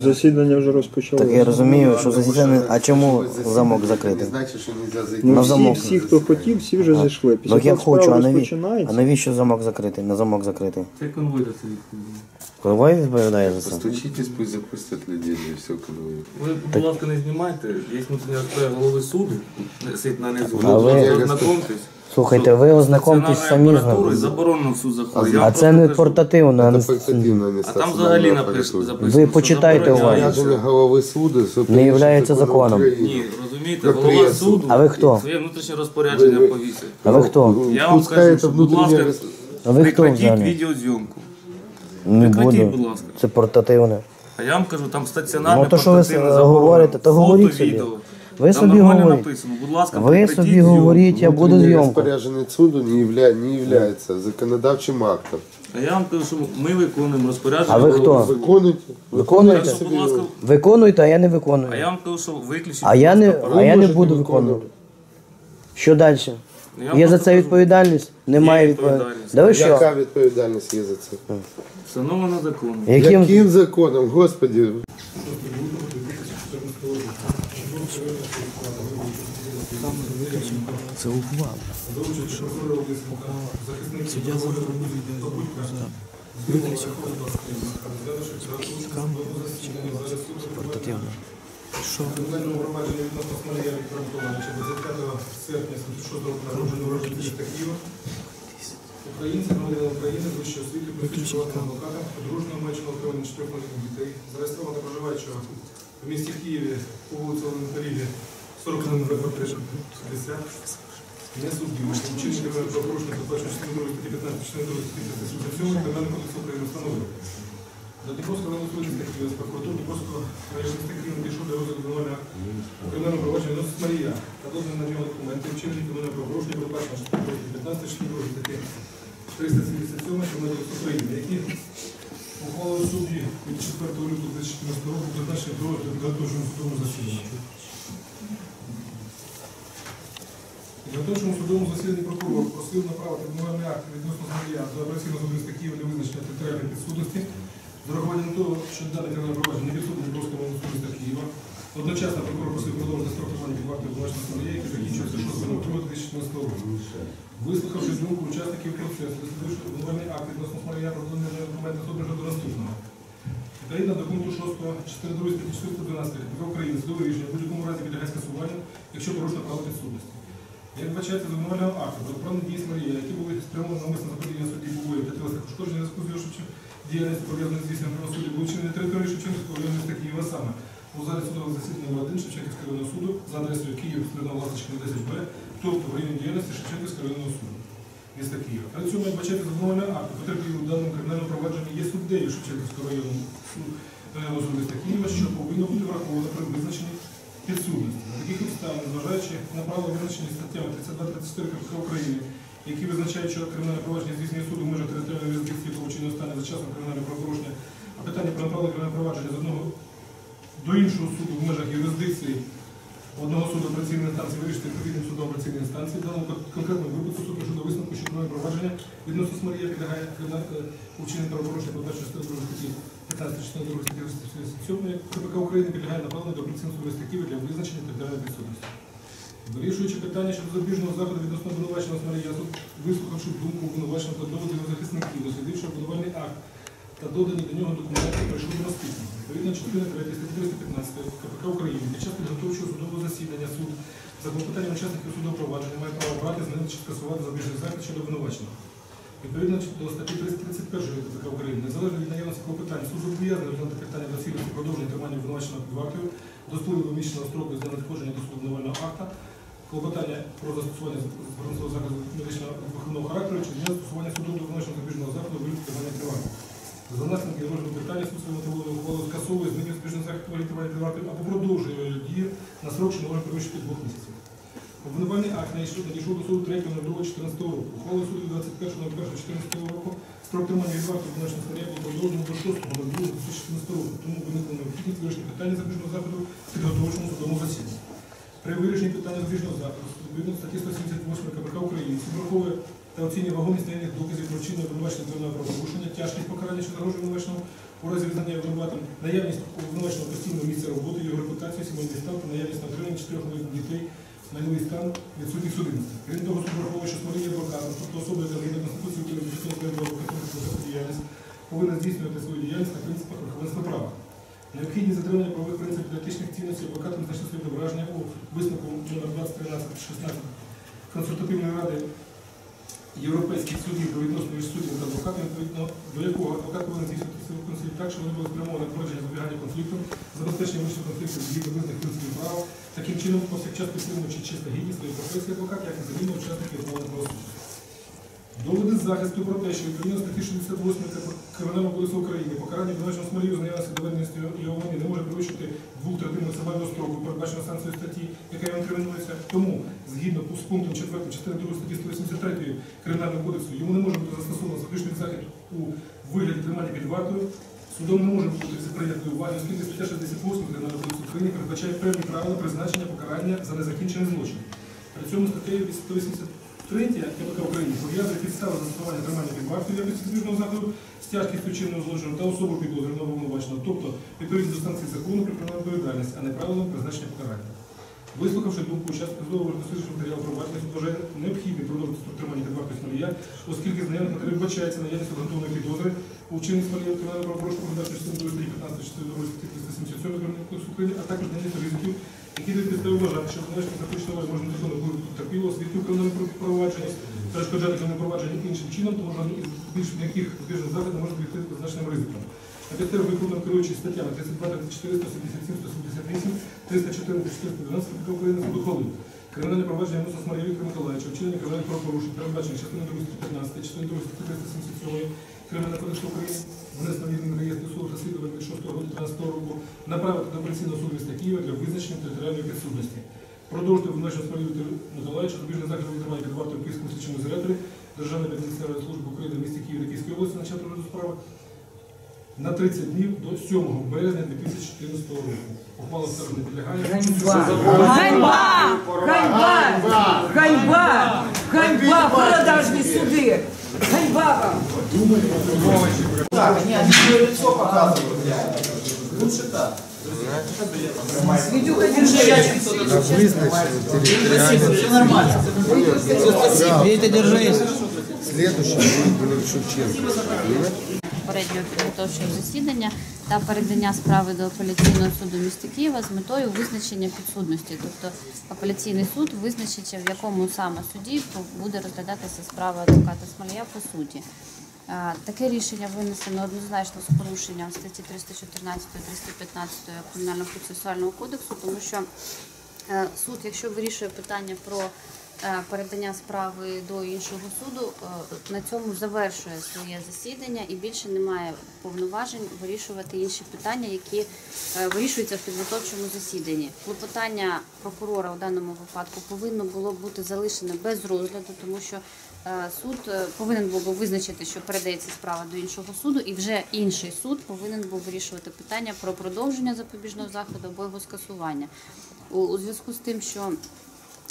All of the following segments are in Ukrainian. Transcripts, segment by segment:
Засідання вже розпочалося. Так я розумію, що засідання. А чому замок закритий? Не значить, що не можна зайти. Ну, на всі, замок. всі, хто хотів, всі вже зайшли. Після Так я того, справа хочу, а навіщо, розпочинається. а навіщо замок закритий? На замок закритий. Це конвой до відповідає. Конвой відповідає за це? Постучитесь, пусть запустят людей, и все, конвой. Ви, будь ласка, не знімайте. Є внутрішня голови суду, сидить на низу. А ви- Ви ознакомтесь. Слухайте, ви ознакомтесь самі з ним. заборонено А це не кажу. портативно. а не А там взагалі написано. записано, Ви почитайте голови суду Не являється законом. Ні, розумієте, голова суду А ви хто? своє внутрішнє розпорядження повісить. А ви хто? Я вам кажу, що, будь ласка, А ви хто прекратіть взагалі? відеозйомку. Не Прекратіть, буду. будь ласка. Це портативне. А я вам кажу, там стаціонарне Ну, то, що ви портативне заборонено. говорите, то Фото, говоріть собі. відео. Ви Там собі нормально говоріть. написано. Будь ласка, Ви прекратіть собі зйомку. говоріть, я буду Внутреннее зйомку. распоряжение суду не, явля... не является законодавчим актом. А я вам кажу, що ми виконуємо розпорядження. А ви голови хто? суду. Виконуйте. Виконуєте? Так що, будь ласка, Виконуйте, а я не виконую. а я вам кажу, що виключіть. А я не, а я не можете буду виконувати. виконувати. Що далі? Я Є за просто це кажу, відповідальність? Немає Є відповідальності. відповідальність. Да ви що? Яка відповідальність є за це? Встановлено законом. Яким? Яким законом, Господи? Це ухвал. Суддя заборонив Портативно. Що? Кримінальному провадженні відносно Смолія Віктора Миколаївича 25 серпня 76 року народження народження міста Києва. Українці, громадянин України, вищої освіти, просвічуватим адвокатом, подружнього мечного отримання чотирьох дітей, зареєстровано проживаючого в місті Києві по вулиці Ленинаріві 40 номер 50. Не суддів. Вчинення кримінального правопорушення, передбачено частиною 2 статті 15, частиною 2 статті 337 Кримінального кодексу України. До Дніпровського районного суду з прокуратури Дніпровського міста Києва надійшов до розгляду обвинувального кримінального провадження відносно Марія та додані на нього документи, вчинені кримінального правопорушення, передбачено частиною 15, частиною 2 статті 377 Кримінального України, які ухвалили судді від 4 лютого 2014 року призначені до розгляду підготовчому судовому засіданні. В Підготовчому судовому засіданні прокурор просив направити обвинувальний акт відносно Марія до апеляційного суду Києва для визначення територіальної підсудності з урахуванням того, що дане кримінальне провадження не підсудне Дніпровському суду Києва. Одночасно прокурор просив продовжити строк тримання під вартою обвинуваченого Марія, який закінчується 6 лютого 2014 року. Вислухавши думку учасників процесу, дослідивши обвинувальний акт відносно Марія про документи суду до наступного. Відповідно до пункту 6 частини 2 статті 412 України судове рішення в будь-якому разі підлягає скасуванню, якщо порушено право підсудності. Як вбачається обвинувального акту, протиправні дії Марія, які були спрямовані навмисно заподіяння судді Бувої та тілесних ушкоджень зв'язку з його Шевченком, діяльністю з здійсненням правосуддя, були вчинені на території Шевченківського району міста Києва саме у залі судового засідання номер 1 Шевченківського районного суду за адресою Київ, Слідна Власочка 10Б, тобто в районі діяльності Шевченківського районного суду міста Києва. При цьому, з обвинувального акту потерпілий у даному кримінальному провадженні є суддею Шевченківського районного суду міста Києва, що повинно бути враховано при визначенні підсудності. На таких обставин, зважаючи на право визначені статтями 32-34 КПК України, які визначають, що кримінальне провадження здійснює суд у межах територіальної юрисдикції по вчиненню стану за часом кримінального правопорушення, а питання про направлення кримінального провадження з одного до іншого суду в межах юрисдикції одного суду операційної інстанції вирішити відповідним судом операційної інстанції. В даному конкретному випадку суд прийшов до висновку, що кримінальне провадження відносно Смарія підлягає учинення правопорушення, передбачено частиною 2 статті 15 частиною 2 статті 37 КПК України підлягає направленню до судової статті для визначення територіальної підсудності. Вирішуючи питання щодо запобіжного заходу відносно обвинуваченого Смарія, суд, вислухавши думку обвинуваченого та доводи його захисників, дослідивши обвинувальний акт та додані до нього документи, прийшов до наступного. Відповідно частини 3 статті 315 КПК України під час підготовчого судового засідання суд за клопотанням учасників судового провадження має право брати, змінити чи скасувати запобіжний захід щодо обвинуваченого. Відповідно до статті 331 КПК України, незалежно від наявності клопотань, суд зобов'язаний розглянути питання доцільності продовження тримання обвинуваченого під вартою до спливу поміщеного строку з надходження до суду обвинувального акта, клопотання про застосування збройного заходу медичного виховного характеру чи зміни застосування суду до обвинуваченого запобіжного заходу вигляду тримання вартою. За наслідки розгляду питання суд мотивованою ухвалою скасовує змінює збіжний захід вигляду тримання під вартою або продовжує його дію на срок, що не може перевищити двох місяців. Обвинувальний акт надійшов до суду 3 14 року. Ухвалою суду 21.01.14 року строк тримання від варти обвинуваченого стаття було продовжено до 6 2014 року. Тому виникла необхідність вирішення питання запобіжного заходу в підготовчому судовому засіданні. При вирішенні питання запобіжного заходу відповідно статті 178 КПК України враховує та оцінює вагомість наявних доказів про вчинення обвинувачення кримінального правопорушення, тяжкість покарання, що загрожує обвинуваченому, У разі визнання винуватим наявність обвинуваченого постійного місця роботи, його репутацію, сімейний стан та наявність на отримання чотирьох дітей, майновий стан відсутніх судимості. Крім того, суд враховує, що є адвокатом, тобто особи, яка згідно Конституції України здійснює свою діяльність, повинна здійснювати свою діяльність на принципах верховенства права. Необхідність затримання правових принципів етичних цінностей адвокатом значно своє відображення у висновку номер 2013-16 консультативної ради європейських судів про відносини між суддями та адвокатами, відповідно до якого адвокат повинен здійснювати свою конфлікт так, що вони були спрямовані на зберігання конфлікту, забезпечення вищого конфлікту згідно визнаних принципів прав, таким чином повсякчас підтримуючи чисто гідність своєї професії адвокат, як і заміну учасників правосуддя. Доводи захисту про те, що відповідно статті 68 Кримінального кодексу України покарання обвинуваченого Смолію з наявності доведеності його вини не може перевищити двох третин максимального строку, передбаченого санкцією статті, яка йому інкримінується. Тому, згідно з пунктом 4 частини 2 статті 183 Кримінального кодексу, йому не може бути застосовано запобіжний захід у вигляді тримання під вартою. Судом не може бути прийнято до уваги, оскільки стаття 68 Кримінального кодексу України передбачає певні правила призначення покарання за незакінчений злочин. При цьому статтею 183 КПК України пов'язує підстави застосування тримання під вартою якості збіжного заходу з тяжкістю чинного злочину та особу підозрюваного обвинуваченого, тобто відповідно до станції закону при відповідальність, а не правилам призначення покарання. Вислухавши думку учасників судового дослідження матеріалу провадження, вважає необхідним продовжити тримання під вартою Смолія, оскільки з нею матеріалів вбачається наявність обґрунтованої підозри у вчиненні Смолія кримінального правопорушення передачі частини 2 15 частини 2 статті 377 Кримінального кодексу України, а також наявність ризиків, які дають підстави вважати, що обвинувачений заключення може незаконно впливати потерпілого свідків кримінального провадження, перешкоджати кримінальне провадження іншим чином, тому що більш м'яких збіжних заходів може бути з значним ризиком. На підставі виконано керуючись статтями 32, 34, 177, 178, 304, 412 КПК України суд ухвалив. Кримінальне провадження Муса Смарія Віктора Миколаївича, вчинення кримінальних правопорушень, передбачених частиною 2 статті 15, частиною 2 статті 377 Кримінального кодексу України, внесено відомі реєстр суду розслідування 6 грудня 2013 року, направити до апеляційного суду міста Києва для визначення територіальної підсудності. Продовжити обвинувачення Смарія Віктора Миколаївича побіжний захід відтримання під вартою Київському слідчому ізоляторі Державної адміністративної служби України в місті Києві та Київській області на час розгляду справи на 30 днів до 7 березня 2014 року. Ухвала скарги не підлягає. Ганьба! Ганьба! Ганьба! Ганьба! Продажні суди! Ганьба вам! Видюха, держи! Видите, держись. Следующий будет Шевченко. Попереднього підготовчого засідання та передання справи до апеляційного суду міста Києва з метою визначення підсудності. Тобто апеляційний суд визначить, в якому саме суді буде розглядатися справа адвоката Смолія по суті. Таке рішення винесено однозначно з порушенням статті 314 315 Кримінального процесуального кодексу, тому що Е, Суд, якщо вирішує питання про передання справи до іншого суду, е, на цьому завершує своє засідання і більше не має повноважень вирішувати інші питання, які е, вирішуються в підготовчому засіданні. Клопотання прокурора у даному випадку повинно було бути залишене без розгляду, тому що е, суд е, повинен був визначити, що передається справа до іншого суду, і вже інший суд повинен був вирішувати питання про продовження запобіжного заходу або його скасування. У, зв'язку з тим, що е,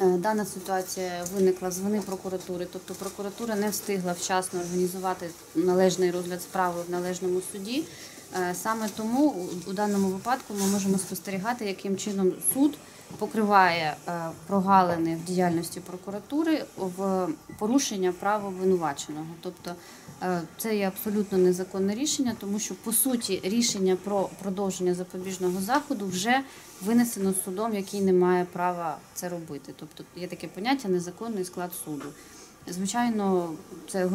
дана ситуація виникла з вини прокуратури, тобто прокуратура не встигла вчасно організувати належний розгляд справи в належному суді. Е, Саме тому у- даному випадку ми можемо спостерігати, яким чином суд покриває е, прогалини в діяльності прокуратури в порушення права обвинуваченого. Тобто е, це є абсолютно незаконне рішення, тому що по суті рішення про продовження запобіжного заходу вже винесено судом, який не має права це робити. Тобто є таке поняття незаконний склад суду. Звичайно, це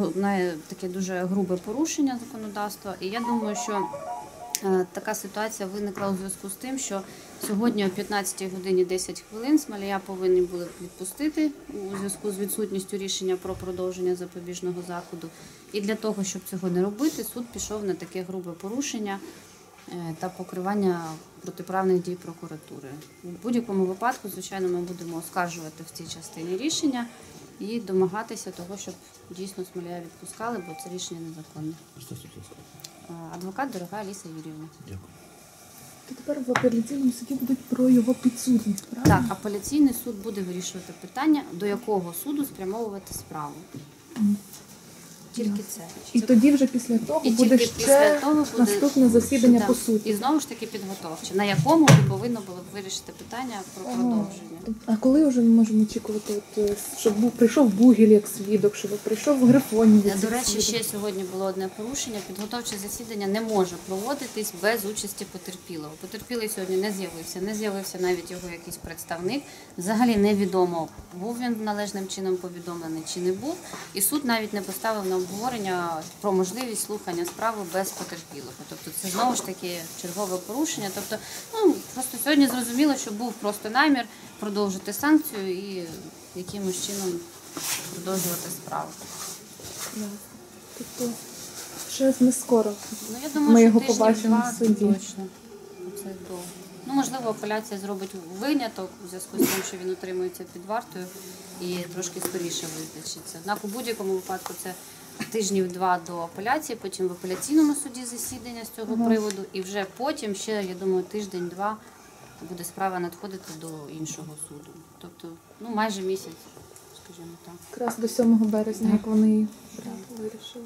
таке дуже грубе порушення законодавства, і я думаю, що Е, Така ситуація виникла у зв'язку з тим, що сьогодні о 15 годині 10 хвилин Смолія повинні були відпустити у зв'язку з відсутністю рішення про продовження запобіжного заходу. І для того, щоб цього не робити, суд пішов на таке грубе порушення е, та покривання протиправних дій прокуратури. У будь-якому випадку, звичайно, ми будемо оскаржувати в цій частині рішення і домагатися того, щоб дійсно Смоляя відпускали, бо це рішення незаконне. Адвокат дорога Аліса Юрівна. То тепер в апеляційному суді будуть про його підсудність, правильно? Так, апеляційний суд буде вирішувати питання, до якого суду спрямовувати справу. Тільки це. І тоді вже після того І буде ще після того буде наступне засідання Да. по суті. І знову ж таки підготовче, на якому ви повинно було б вирішити питання про продовження. А коли вже ми можемо очікувати, от, е, щоб прийшов Бугіль як свідок, щоб прийшов Грифонів як До речі, ще сьогодні було одне порушення. Підготовче засідання не може проводитись без участі потерпілого. Потерпілий сьогодні не з'явився, не з'явився навіть його якийсь представник. Взагалі невідомо, був він належним чином повідомлений чи не був. І суд навіть не поставив на обговорення про можливість слухання справи без потерпілого. Тобто це знову ж таки чергове порушення. Тобто, ну просто сьогодні зрозуміло, що був просто намір продовжити санкцію і якимось чином продовжувати справу. Тобто ще не скоро. Ну, я думаю, Ми що його побачимо два в суді. Точно. Це довго. Ну, можливо, апеляція зробить виняток у зв'язку з тим, що він утримується під вартою і трошки скоріше визначиться. Однак у будь-якому випадку це тижнів два до апеляції, потім в апеляційному суді засідання з цього приводу, і вже потім ще, я думаю, тиждень-два буде справа надходити до іншого суду. Тобто, ну майже місяць, скажімо так. Якраз до 7 березня, як вони вирішили.